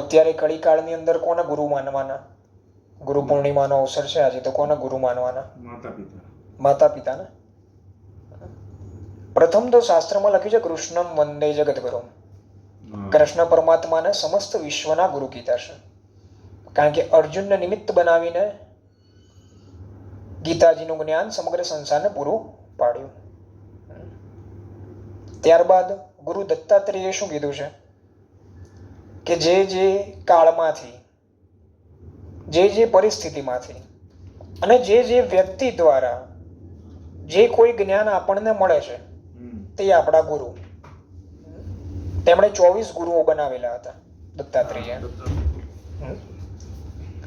અત્યારે કળીકાળની અંદર કોને ગુરુ માનવાના? ગુરુ પૂર્ણિમાનો અવસર છે આજે તો કોને ગુરુ માનવાના? માતા પિતા માતા પિતાને પ્રથમ તો શાસ્ત્રમાં લખ્યું છે કૃષ્ણમ વંદે જગદગુરુ. હા. કૃષ્ણ પરમાત્માને સમસ્ત વિશ્વના ગુરુ કીધા છે. કારણ કે અર્જુનને નિમિત્ત બનાવીને ગીતાજીનું જ્ઞાન સમગ્ર સંસારને પૂરું પાડ્યું. ત્યારબાદ ગુરુ દત્તાત્રેયે શું કીધું છે? કે જે જે કાળમાંથી જે જે પરિસ્થિતિમાંથી અને જે જે વ્યક્તિ દ્વારા જે કોઈ જ્ઞાન આપણને મળે છે તે આપણા ગુરુ. તેમણે ચોવીસ ગુરુઓ બનાવેલા હતા દત્તાત્રેય.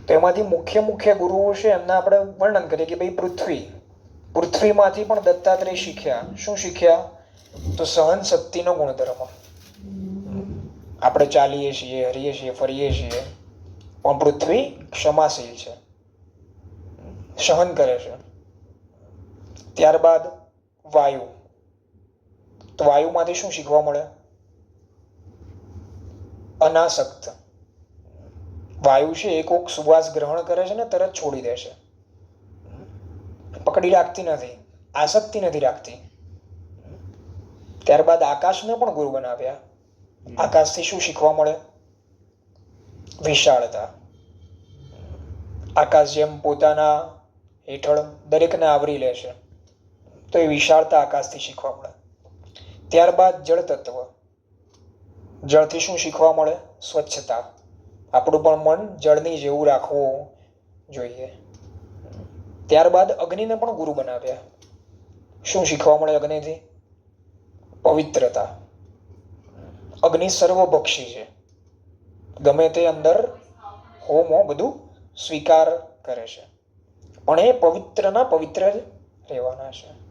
તો એમાંથી મુખ્ય મુખ્ય ગુરુઓ છે એમના આપણે વર્ણન કરીએ કે ભાઈ પૃથ્વી. પૃથ્વીમાંથી પણ દત્તાત્રેય શીખ્યા. શું શીખ્યા? તો સહન શક્તિનો ગુણધર્મ. આપણે ચાલીએ છીએ, હરીએ છીએ, ફરીએ છીએ, પણ પૃથ્વી ક્ષમાશીલ છે. સહન કરે છે. ત્યારબાદ વાયુ. તો વાયુમાંથી શું શીખવા મળે? અનાસક્ત વાયુ છે એ કોક સુવાસ ગ્રહણ કરે છે ને તરત છોડી દે છે. પકડી રાખતી નથી. આસક્તિ નથી રાખતી. ત્યારબાદ આકાશને પણ ગુરુ બનાવ્યા. આકાશથી શું શીખવા મળે? વિશાળતા. આકાશ જેમ પોતાના હેઠળ દરેકને આવરી લે છે, તો એ વિશાળતા આકાશથી શીખવા મળે. ત્યારબાદ જળ તત્વ જળથી શું શીખવા મળે? સ્વચ્છતા. આપણું પણ મન જળની જેવું રાખવું જોઈએ. ત્યારબાદ અગ્નિને પણ ગુરુ બનાવ્યા. શું શીખવા મળે અગ્નિથી? પવિત્રતા. અગ્નિ સર્વભક્ષી છે. ગમે તે અંદર હોમો બધું સ્વીકાર કરે છે. પણ એ પવિત્રના પવિત્ર રહેવાના છે.